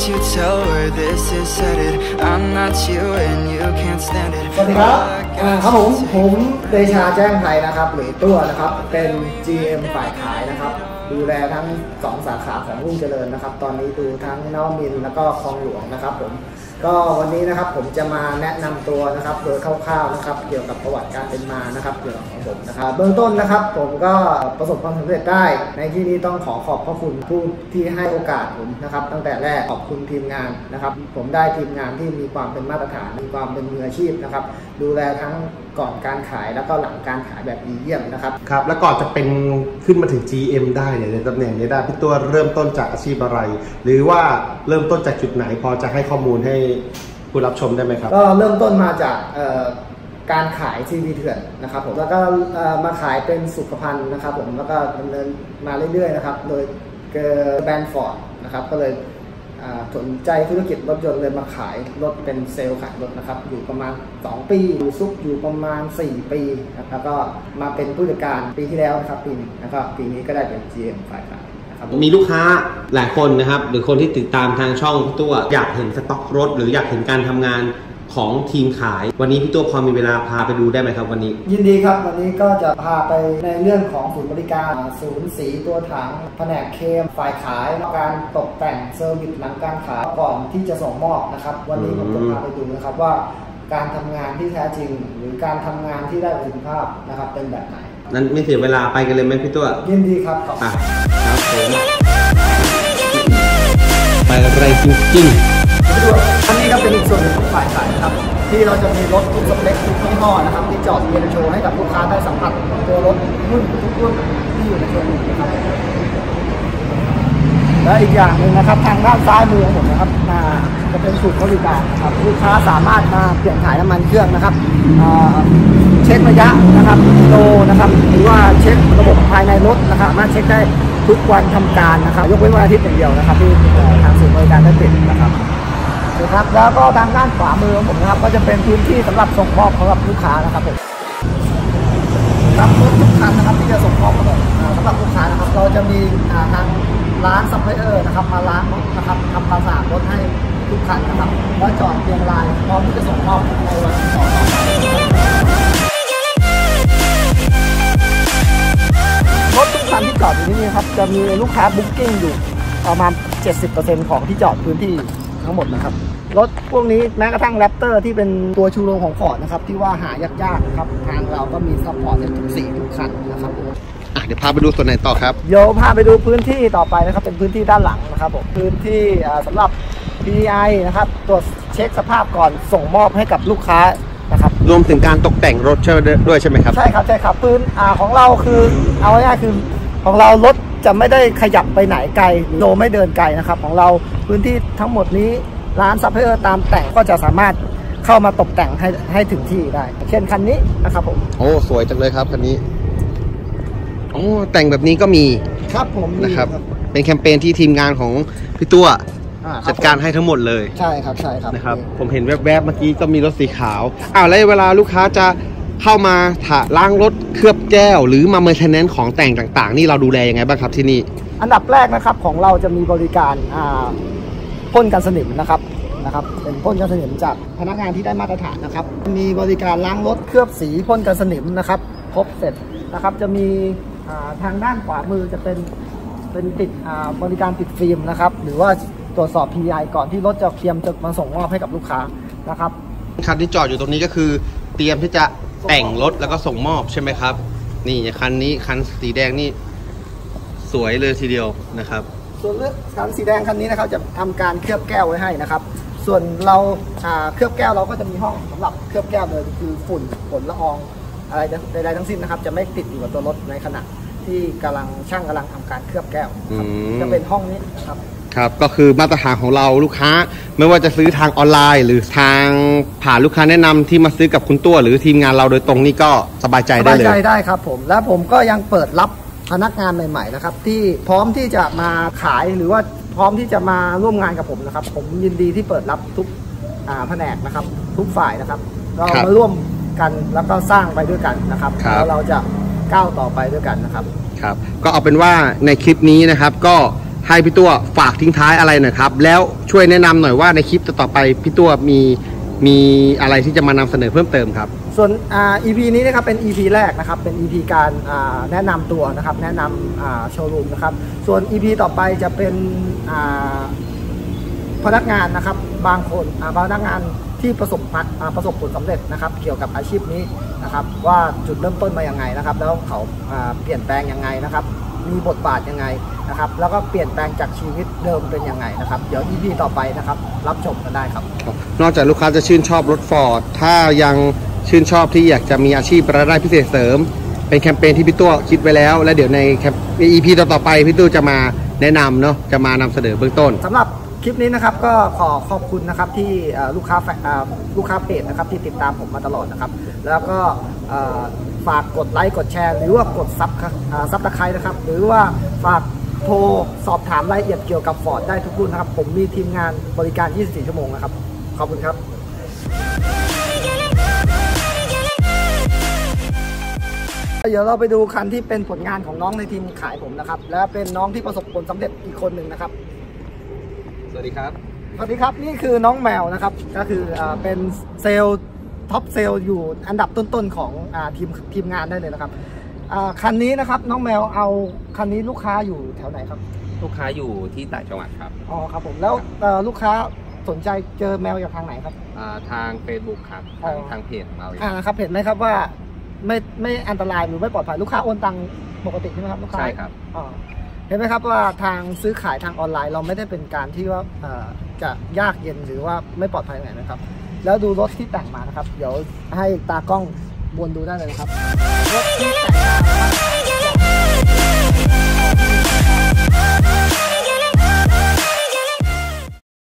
Can't you tell where this is headed? I'm not you and you can't stand it. สวัสดีครับครับผมผมเดชาแจ้งไทยนะครับหรือตัวนะครับ เป็น GM ฝ่ายขายนะครับ ดูแลทั้ง2สาขาของรุ่งเจริญนะครับ ตอนนี้ดูทั้งนวมินแล้วก็คลองหลวงนะครับผม ก็วันนี้นะครับผมจะมาแนะนำตัวนะครับ โดยคร่าวๆนะครับ เกี่ยวกับประวัติการเป็นมานะครับเกี่ยวกับของผมนะครับเบื้องต้นนะครับผมก็ประสบความสำเร็จได้ ในที่นี้ต้องขอขอบพระคุณผู้ที่ให้โอกาสผมนะครับ ตั้งแต่แรกขอบคุณทีมงานนะครับ ผมได้ทีมงานที่มีความเป็นมาตรฐานมีความเป็นมืออาชีพนะครับ ดูแลทั้งก่อนการขายแล้วก็หลังการขายแบบดีเยี่ยมนะครับครับแล้วก่อนจะเป็นขึ้นมาถึง GM ได้เนี่ยในตำแหน่งนี้ได้พี่ตัวเริ่มต้นจากอาชีพอะไร หรือว่าเริ่มต้นจากจุดไหนพอจะให้ข้อมูลให้ผู้รับชมได้ไหมครับ ก็เริ่มต้นมาจากเอ่อ การขายทีวีเถื่อนนะครับผมแล้วก็มาขายเป็นสุขภัณฑ์นะครับผมแล้วก็ดำเนินมาเรื่อยๆนะครับโดยเกิดแบรนด์ฟอร์ดนะครับก็เลยสนใจธุรกิจรถยนต์เลยมาขายรถเป็นเซลล์ขายรถนะครับ อยู่ประมาณ 2 ปีอยู่ซุกอยู่ประมาณ 4 ปีนะครับแล้วก็มาเป็นผู้จัดการปีที่แล้วนะครับปีนี้แล้วก็ปีนี้ก็ได้เป็น GM ฝ่ายขายนะครับมีลูกค้าหลายคนนะครับ หรือคนที่ติดตามทางช่องพี่ตัวอยากเห็นสต็อกรถ หรืออยากเห็นการทำงาน ของทีมขาย วันนี้พี่ตัวพอมีเวลาพาไปดูได้ไหมครับวันนี้ ยินดีครับ วันนี้ก็จะพาไปในเรื่องของศูนย์บริการศูนย์สีตัวถังแผนกเคมฝ่ายขายการตกแต่งเซอร์วิสหลังการขายก่อนที่จะส่งมอบนะครับ วันนี้ผมจะพาไปดูนะครับว่าการทำงานที่แท้จริง หรือการทำงานที่ได้ประสิทธิภาพนะครับเป็นแบบไหน นั้นไม่เสียเวลาไปกันเลยไหมพี่ตัวยินดีครับขอบคุณอะครับผมไปอะไรจริงอันนี้ ก็เป็นอีกส่วนหนึ่งของฝ่ายขายนะครับที่เราจะมีรถทุกสเปคทุกยี่ห้อนะครับที่จอดเรียนโชว์ให้กับลูกค้าได้สัมผัสตัวรถรุ่นทุกรุ่นที่อยู่ในโชว์รูมนะครับและอีกอย่างหนึ่งนะครับทางด้านซ้ายมือของผมนะครับอ่าจะเป็นสูตรบริการครับลูกค้าสามารถมาเปลี่ยนถ่ายน้ำมันเครื่องนะครับเช็คระยะนะครับโลนะครับหรือว่าเช็คระบบภายในรถนะครับสามารถเช็คได้ทุกวันทำการนะครับ ยกเว้นวันอาทิตย์อย่างเดียวนะครับ ที่ทางศูนย์บริการได้ปิดนะครับ นะครับแล้วก็ทางด้านขวามือของผมนะครับก็จะเป็นพื้นที่สำหรับส่งมอบสำหรับลูกค้านะครับผมรับรถทุกคันนะครับที่จะส่งมอบมาอ่าสำหรับลูกค้านะครับ เราจะมีทางร้านซัพพลายเออร์นะครับมาล้างรถนะครับทำความสะอาดรถให้ทุกคันนะครับแล้วจอดเรียงรายพร้อมที่จะส่งมอบในวันต่อรถทุกคันที่จอดอยู่ที่นี่ครับจะมีลูกค้าบุ๊กิ้งอยู่ประมาณ 70%ของที่จอดพื้นที่ ทั้งหมดนะครับ รถพวกนี้แม้กระทั่งแรปเตอร์ที่เป็นตัวชูโรงของฟอร์ดนะครับ ที่ว่าหายากๆนะครับ ทางเราก็มีซัพพอร์ตในทุกสีทุกคันนะครับๆอะเดี๋ยวพาไปดูส่วนไหนต่อครับ เดี๋ยวพาไปดูพื้นที่ต่อไปนะครับ เป็นพื้นที่ด้านหลังนะครับผมพื้นที่อ่าสำหรับ PDI นะครับตรวจเช็คสภาพก่อนส่งมอบให้กับลูกค้านะครับรวมถึงการตกแต่งรถใช่ไหมด้วยใช่ไหมครับ ใช่ครับใช่ครับ พื้นอ่าของเราคือเอาง่ายๆคือ ของเรารถจะไม่ได้ขยับไปไหนไกลโลไม่เดินไกลนะครับ ของเราพื้นที่ทั้งหมดนี้ร้านซัพพลายเออร์ตามแต่งก็จะสามารถเข้ามาตกแต่งให้ให้ถึงที่ได้ เช่นคันนี้นะครับผม โอ้ สวยจังเลยครับคันนี้โอ้แต่งแบบนี้ก็มีครับผมนะครับ เป็นแคมเปญที่ทีมงานของพี่ตัวอ่คบจัดการให้ทั้งหมดเลย ใช่ครับใช่ครับนะครับ ผมเห็นแวบๆเมื่อกี้ก็มีรถสีขาวอ้าวแล้วเวลาลูกค้าจะ เข้ามาถาล้างรถเคลือบแก้ว หรือมาเมอร์เทนแนนของแต่งต่างๆ นี่เราดูแลยังไงบ้างครับที่นี่ อันดับแรกนะครับของเราจะมีบริการอ่าพ่นกันสนิมนะครับนะครับเป็นพ่นกันสนิมจากพนักงานที่ได้มาตรฐานนะครับ มีบริการล้างรถเคลือบสีพ่นกันสนิมนะครับครบเสร็จนะครับจะมีอ่าทางด้านขวามือจะเป็นเป็นติดอ่าบริการติดฟิล์มนะครับหรือว่าตรวจสอบ PI ก่อนที่รถจะเคลียมจะมาส่งมอบให้กับลูกค้านะครับคันที่จอดอยู่ตรงนี้ก็คือเตรียมที่จะ แต่งรถแล้วก็ส่งมอบใช่ไหมครับ นี่คันนี้คันสีแดงนี่สวยเลยทีเดียวนะครับ ส่วนเรื่องคันสีแดงคันนี้นะครับจะทำการเคลือบแก้วไว้ให้นะครับ ส่วนเราอ่าเคลือบแก้วเราก็จะมีห้องสำหรับเคลือบแก้วเลยคือฝุ่นฝนละอองอะไรใดๆทั้งสิ้นนะครับ จะไม่ติดอยู่กับตัวรถในขณะที่กำลังช่างกำลังทำการเคลือบแก้วครับอืมจะเป็นห้องนี้นะครับ ครับก็คือมาตรฐานของเราลูกค้า ไม่ว่าจะซื้อทางออนไลน์ หรือทางผ่านลูกค้าแนะนำที่มาซื้อกับคุณตัว หรือทีมงานเราโดยตรงนี่ก็สบายใจสได้บายเลยใจได้ครับผม และผมก็ยังเปิดรับพนักงานใหม่ ๆ นะครับ ที่พร้อมที่จะมาขายหรือว่าพร้อมที่จะมาร่วมงานกับผมนะครับ ผมยินดีที่เปิดรับทุกอ่าแผนกนะครับ ทุกฝ่ายนะครับ เราครับมาร่วมกันแล้วก็สร้างไปด้วยกันนะครับครับ แล้วเราจะก้าวต่อไปด้วยกันนะครับ ครับก็เอาเป็นว่าในคลิปนี้นะครับก็ ให้พี่ตัวฝากทิ้งท้ายอะไรหน่อยครับ แล้วช่วยแนะนำหน่อยว่าในคลิปต่อไปพี่ตัวมีมีอะไรที่จะมานำเสนอเพิ่มเติมครับ ส่วนอ่า EP นี้นะครับเป็น EP แรกนะครับ เป็น EP การอ่าแนะนำตัวนะครับ แนะนำอ่าโชว์รูมนะครับ ส่วน EP ต่อไปจะเป็นอ่าพนักงานนะครับ บางคนอ่าพนักงานที่ประสบพัดอ่าประสบผลสำเร็จนะครับ เกี่ยวกับอาชีพนี้นะครับ ว่าจุดเริ่มต้นมาอยังไงนะครับ แล้วเขาอ่าเปลี่ยนแปลงยังไงนะครับ มีบทบาทยังไงนะครับ แล้วก็เปลี่ยนแปลงจากชีวิตเดิมเป็นยังไงนะครับ เดี๋ยว EP ต่อไปนะครับ รับชมกันได้ครับ นอกจากลูกค้าจะชื่นชอบรถฟอร์ดถ้ายังชื่นชอบที่อยากจะมีอาชีพรายได้พิเศษเสริม เป็นแคมเปญที่พี่ตัวคิดไว้แล้ว และเดี๋ยวในแคมใน EP ต่อๆไปพี่ตัวจะมาแนะนำเนาะจะมานำเสนอเบื้องต้นสำหรับ คลิปนี้นะครับก็ขอขอบคุณนะครับที่ลูกค้าแฟเอ่อลูกค้าเพจนะครับที่ติดตามผมมาตลอดนะครับ แล้วก็ฝากกดไลค์กดแชร์หรือว่ากดซับซับตะไคร้นะครับ หรือว่าฝากโทรสอบถามรายละเอียดเกี่ยวกับฟอร์ดได้ทุกรุ่นนะครับ ผมมีทีมงานบริการ 24 ชั่วโมงนะครับ ขอบคุณครับเดี๋ยวเราไปดูคันที่เป็นผลงานของน้องในทีมขายผมนะครับ และเป็นน้องที่ประสบผลสำเร็จอีกคนหนึ่งนะครับ วัสดีครับสวัสดีครับนี่คือน้องแมวนะครับ ก็คืออ่าเป็นเซลล์ท็อปเซลล์อยู่อันดับต้นๆของอาทีมทีมงานได้เลยนะครับอ่าคันนี้นะครับน้องแมวเอาคันนี้ลูกค้าอยู่แถวไหนครับ ลูกค้าอยู่ที่ต่างจังหวัดครับอ๋อครับผมแล้วเอ่อลูกค้าสนใจเจอแมวจากทางไหนครับอ่าทาง Facebook ครับอ๋อทางทางเพจของเราเองอ่าครับเห็นไหมครับว่าไม่ไม่อันตรายหรือไม่ปลอดภัยลูกค้าโอนตังค์ปกติใช่ไหมครับลูกค้าใช่ครับอ๋อ เห็นไหมครับว่าทางซื้อขายทางออนไลน์ เราไม่ได้เป็นการที่ว่าจะยากเย็นหรือว่าไม่ปลอดภัยไหนนะครับ แล้วดูรถที่แต่งมานะครับ เดี๋ยวให้ตากล้องวนดูได้เลยครับรถที่แต่งมา